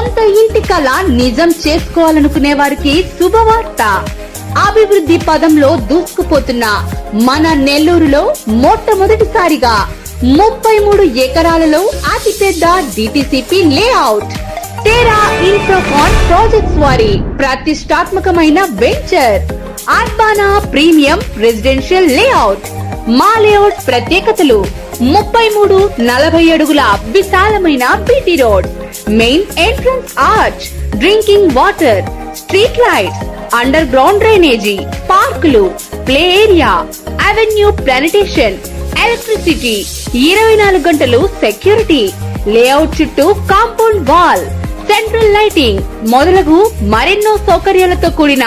సొంత ఇంటి కళ నిజం చేసుకోవాలనుకునే వారికి శుభవార్త. అభివృద్ధి పదంలో దూసుకుపోతున్న మన నెల్లూరులో మొట్టమొదటిసారిగా ముప్పై మూడు ఎకరాలలో అతిపెద్ద DTCP layout Tera Infracon projects వారి ప్రతిష్టాత్మకమైన venture Urbana premium residential layout మా లేఅవుట్ ప్రత్యేకతలు ముప్పై మూడు నలభై అడుగుల విశాలమైన BT road. Main entrance arch drinking water street lights underground drainage పార్కులు play area avenue plantation electricity ఇరవై నాలుగు గంటలు సెక్యూరిటీ లేఅవుట్ చుట్టూ కాంపౌండ్ వాల్ సెంట్రల్ లైటింగ్ మొదలగు మరెన్నో సౌకర్యాలతో కూడిన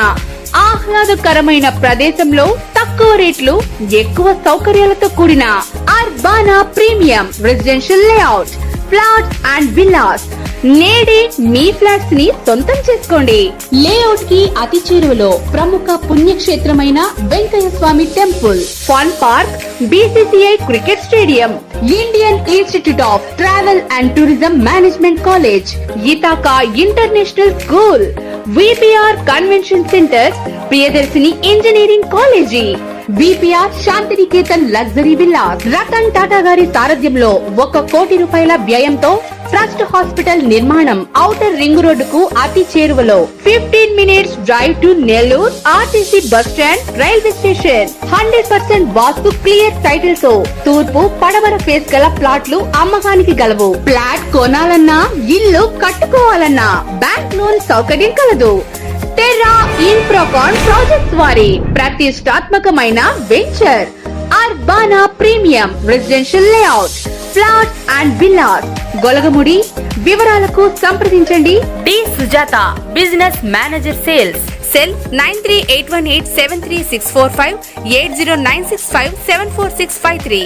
ఆహ్లాదకరమైన ప్రదేశంలో తక్కువ రేట్లు ఎక్కువ సౌకర్యాలతో కూడిన Urbana premium residential layout flats and villas. నేడే మీ ఫ్లాట్స్ని సొంతం చేసుకోండి. లేఅవుట్కి అతి చేరువలో ప్రముఖ పుణ్యక్షేత్రమైన Venkaiah Swamy temple fun park BCCI cricket stadium Indian Institute of Travel and Tourism Management college Ithaca International school VPR convention centre Priyadarshini engineering college VPR Shantiniketan luxury villas. Ratan Tata గారి సారథ్యంలో ఒక కోటి రూపాయల వ్యయంతో trust hospital నిర్మాణం outer ring రోడ్డుకు అతి చేరువలో fifteen minutes drive to Nellore RTC bus stand railway station. Hundred percent vastu clear టైటిల్తో తూర్పు పడమర ఫేస్ గల ప్లాట్లు అమ్మకానికి గలవు. ఫ్లాట్ కొనాలన్నా ఇల్లు కట్టుకోవాలన్నా బ్యాంక్ లోన్ సౌకర్యం కలదు. టెర్రా ఇన్ఫ్రాకాన్ ప్రాజెక్ట్స్ వారి ప్రతిష్టాత్మకమైన venture Urbana premium residential layout flats and villas Golagamudi వివరాలకు సంప్రదించండి. D Sujatha business manager sales cell nine three eight one eight seven three six four five eight zero nine six five seven four six five three.